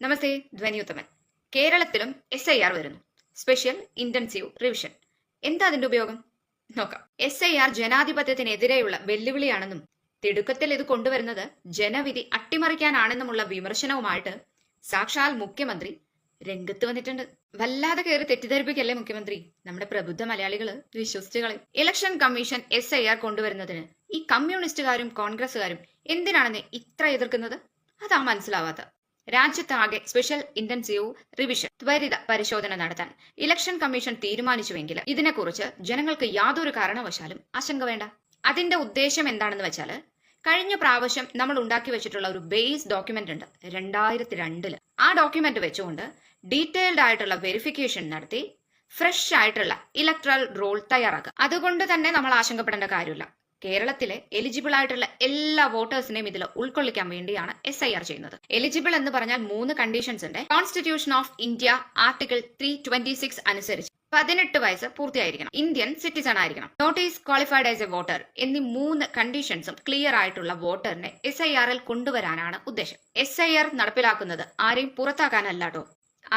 നമസ്തേ ധ്വനിയുത്തമൻ. കേരളത്തിലും S I R വരുന്നു. സ്പെഷ്യൽ ഇന്റൻസീവ് റിവിഷൻ എന്താ അതിന്റെ ഉപയോഗം? നോക്കാം. എസ് ഐ ആർ ജനാധിപത്യത്തിനെതിരെയുള്ള വെല്ലുവിളിയാണെന്നും തിടുക്കത്തിൽ ഇത് കൊണ്ടുവരുന്നത് ജനവിധി അട്ടിമറിക്കാനാണെന്നുമുള്ള വിമർശനവുമായിട്ട് സാക്ഷാൽ മുഖ്യമന്ത്രി രംഗത്ത് വന്നിട്ടുണ്ട്. വല്ലാതെ കയറി തെറ്റിദ്ധരിപ്പിക്കല്ലേ മുഖ്യമന്ത്രി? നമ്മുടെ പ്രബുദ്ധ മലയാളികൾ വിശ്വസിച്ച് കളയും. Election commission S I R കൊണ്ടുവരുന്നതിന് ഈ കമ്മ്യൂണിസ്റ്റുകാരും കോൺഗ്രസുകാരും എന്തിനാണെന്ന് ഇത്ര എതിർക്കുന്നത്? അതാ മനസ്സിലാവാത്ത രാജ്യത്താകെ സ്പെഷ്യൽ ഇന്റൻസീവ് റിവിഷൻ ത്വരിത പരിശോധന നടത്താൻ ഇലക്ഷൻ കമ്മീഷൻ തീരുമാനിച്ചുവെങ്കിൽ ഇതിനെക്കുറിച്ച് ജനങ്ങൾക്ക് യാതൊരു കാരണവശാലും ആശങ്ക വേണ്ട. അതിന്റെ ഉദ്ദേശം എന്താണെന്ന് വെച്ചാൽ കഴിഞ്ഞ പ്രാവശ്യം നമ്മൾ ഉണ്ടാക്കി വെച്ചിട്ടുള്ള ഒരു ബേസ് ഡോക്യുമെന്റ് ഉണ്ട് രണ്ടായിരത്തി രണ്ടിൽ ആ ഡോക്യുമെന്റ് വെച്ചുകൊണ്ട് ഡീറ്റെയിൽഡ് ആയിട്ടുള്ള വെരിഫിക്കേഷൻ നടത്തി ഫ്രഷ് ആയിട്ടുള്ള ഇലക്ട്രൽ റോൾ തയ്യാറാക്കുക. അതുകൊണ്ട് തന്നെ നമ്മൾ ആശങ്കപ്പെടേണ്ട കാര്യമില്ല. കേരളത്തിലെ എലിജിബിൾ ആയിട്ടുള്ള എല്ലാ വോട്ടേഴ്സിനെയും ഇതിൽ ഉൾക്കൊള്ളിക്കാൻ വേണ്ടിയാണ് എസ് ഐ ആർ ചെയ്യുന്നത്. എലിജിബിൾ എന്ന് പറഞ്ഞാൽ മൂന്ന് കണ്ടീഷൻസ് ഉണ്ട്. Constitution of India article three twenty six അനുസരിച്ച് പതിനെട്ട് വയസ്സ് പൂർത്തിയായിരിക്കണം. ഇന്ത്യൻ സിറ്റിസൺ ആയിരിക്കണം. Notice qualified as a voter എന്നീ മൂന്ന് കണ്ടീഷൻസും ക്ലിയർ ആയിട്ടുള്ള വോട്ടറിനെ എസ് ഐ ആറിൽ കൊണ്ടുവരാനാണ് ഉദ്ദേശം. എസ് ഐ ആർ നടപ്പിലാക്കുന്നത് ആരെയും പുറത്താക്കാനല്ല കേട്ടോ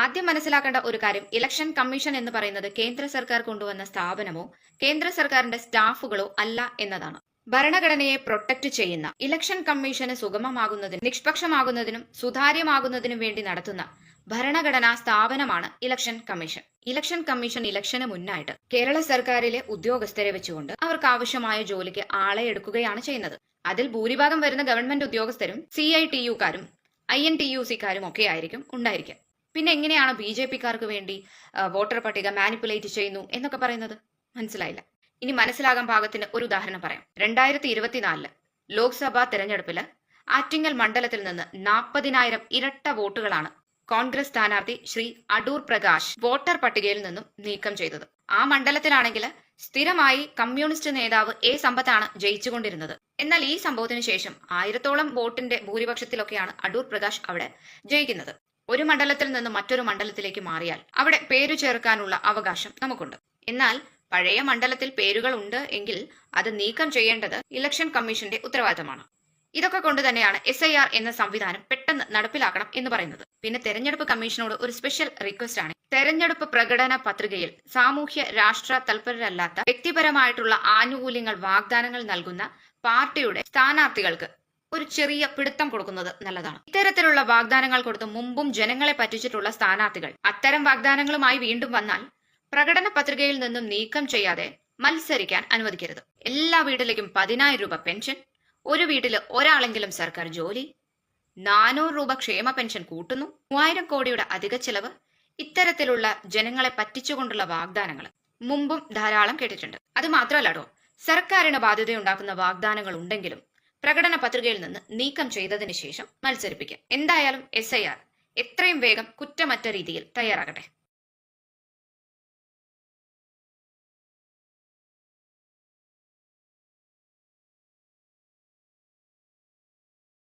ആദ്യം മനസ്സിലാക്കേണ്ട ഒരു കാര്യം ഇലക്ഷൻ കമ്മീഷൻ എന്ന് പറയുന്നത് കേന്ദ്ര സർക്കാർ കൊണ്ടുവന്ന സ്ഥാപനമോ കേന്ദ്ര സർക്കാരിന്റെ സ്റ്റാഫുകളോ അല്ല എന്നതാണ്. ഭരണഘടനയെ പ്രൊട്ടക്ട് ചെയ്യുന്ന ഇലക്ഷൻ കമ്മീഷന് സുഗമമാകുന്നതിനും നിഷ്പക്ഷമാകുന്നതിനും സുതാര്യമാകുന്നതിനും വേണ്ടി നടത്തുന്ന ഭരണഘടനാ സ്ഥാപനമാണ് ഇലക്ഷൻ കമ്മീഷൻ. ഇലക്ഷൻ കമ്മീഷൻ ഇലക്ഷന് മുന്നായിട്ട് കേരള സർക്കാരിലെ ഉദ്യോഗസ്ഥരെ വെച്ചുകൊണ്ട് അവർക്ക് ആവശ്യമായ ജോലിക്ക് ആളെ എടുക്കുകയാണ് ചെയ്യുന്നത്. അതിൽ ഭൂരിഭാഗം വരുന്ന ഗവൺമെന്റ് ഉദ്യോഗസ്ഥരും സി ഐ ടി യുക്കാരും ഐ എൻ ടി യു സിക്കാരും ഒക്കെ ആയിരിക്കും ഉണ്ടായിരിക്കുക. പിന്നെ എങ്ങനെയാണ് ബി ജെ പിക്കാർക്ക് വേണ്ടി വോട്ടർ പട്ടിക മാനിപ്പുലേറ്റ് ചെയ്യുന്നു എന്നൊക്കെ പറയുന്നത്? മനസ്സിലായില്ല. ഇനി മനസ്സിലാകാൻ ഭാഗത്തിന് ഒരു ഉദാഹരണം പറയാം. രണ്ടായിരത്തി ഇരുപത്തിനാലിൽ ലോക്സഭാ തെരഞ്ഞെടുപ്പിൽ ആറ്റിങ്ങൽ മണ്ഡലത്തിൽ നിന്ന് നാൽപ്പതിനായിരം ഇരട്ട വോട്ടുകളാണ് കോൺഗ്രസ് സ്ഥാനാർത്ഥി ശ്രീ അടൂർ പ്രകാശ് വോട്ടർ പട്ടികയിൽ നിന്നും നീക്കം ചെയ്തത്. ആ മണ്ഡലത്തിലാണെങ്കിൽ സ്ഥിരമായി കമ്മ്യൂണിസ്റ്റ് നേതാവ് എ സമ്പത്താണ് ജയിച്ചുകൊണ്ടിരുന്നത്. എന്നാൽ ഈ സംഭവത്തിന് ശേഷം ആയിരത്തോളം വോട്ടിന്റെ ഭൂരിപക്ഷത്തിലൊക്കെയാണ് അടൂർ പ്രകാശ് അവിടെ ജയിക്കുന്നത്. ഒരു മണ്ഡലത്തിൽ നിന്ന് മറ്റൊരു മണ്ഡലത്തിലേക്ക് മാറിയാൽ അവിടെ പേരു ചേർക്കാനുള്ള അവകാശം നമുക്കുണ്ട്. എന്നാൽ പഴയ മണ്ഡലത്തിൽ പേരുകൾ ഉണ്ട് എങ്കിൽ അത് നീക്കം ചെയ്യേണ്ടത് ഇലക്ഷൻ കമ്മീഷന്റെ ഉത്തരവാദിത്തമാണ്. ഇതൊക്കെ കൊണ്ട് തന്നെയാണ് എസ് ഐ ആർ എന്ന സംവിധാനം പെട്ടെന്ന് നടപ്പിലാക്കണം എന്ന് പറയുന്നത്. പിന്നെ തെരഞ്ഞെടുപ്പ് കമ്മീഷനോട് ഒരു സ്പെഷ്യൽ റിക്വസ്റ്റ് ആണ്. തെരഞ്ഞെടുപ്പ് പ്രകടന പത്രികയിൽ സാമൂഹ്യ രാഷ്ട്ര തൽപരരല്ലാത്ത വ്യക്തിപരമായിട്ടുള്ള ആനുകൂല്യങ്ങൾ വാഗ്ദാനങ്ങൾ നൽകുന്ന പാർട്ടിയുടെ സ്ഥാനാർത്ഥികൾക്ക് ഒരു ചെറിയ പിടുത്തം കൊടുക്കുന്നത് നല്ലതാണ്. ഇത്തരത്തിലുള്ള വാഗ്ദാനങ്ങൾ കൊടുത്ത് മുമ്പും ജനങ്ങളെ പറ്റിച്ചിട്ടുള്ള സ്ഥാനാർത്ഥികൾ അത്തരം വാഗ്ദാനങ്ങളുമായി വീണ്ടും വന്നാൽ പ്രകടന പത്രികയിൽ നിന്നും നീക്കം ചെയ്യാതെ മത്സരിക്കാൻ അനുവദിക്കരുത്. എല്ലാ വീട്ടിലേക്കും പതിനായിരം രൂപ പെൻഷൻ ഒരു വീട്ടിൽ ഒരാളെങ്കിലും സർക്കാർ ജോലി നാനൂറ് രൂപ ക്ഷേമ പെൻഷൻ കൂട്ടുന്നു മൂവായിരം കോടിയുടെ അധിക ചെലവ് ഇത്തരത്തിലുള്ള ജനങ്ങളെ പറ്റിച്ചുകൊണ്ടുള്ള വാഗ്ദാനങ്ങൾ മുമ്പും ധാരാളം കേട്ടിട്ടുണ്ട്. അത് മാത്രമല്ലോ സർക്കാരിന് ബാധ്യതയുണ്ടാക്കുന്ന വാഗ്ദാനങ്ങൾ ഉണ്ടെങ്കിലും പ്രകടന പത്രികയിൽ നിന്ന് നീക്കം ചെയ്തതിനു ശേഷം മത്സരിപ്പിക്കാം. എന്തായാലും എസ് എത്രയും വേഗം കുറ്റമറ്റ രീതിയിൽ തയ്യാറാകട്ടെ.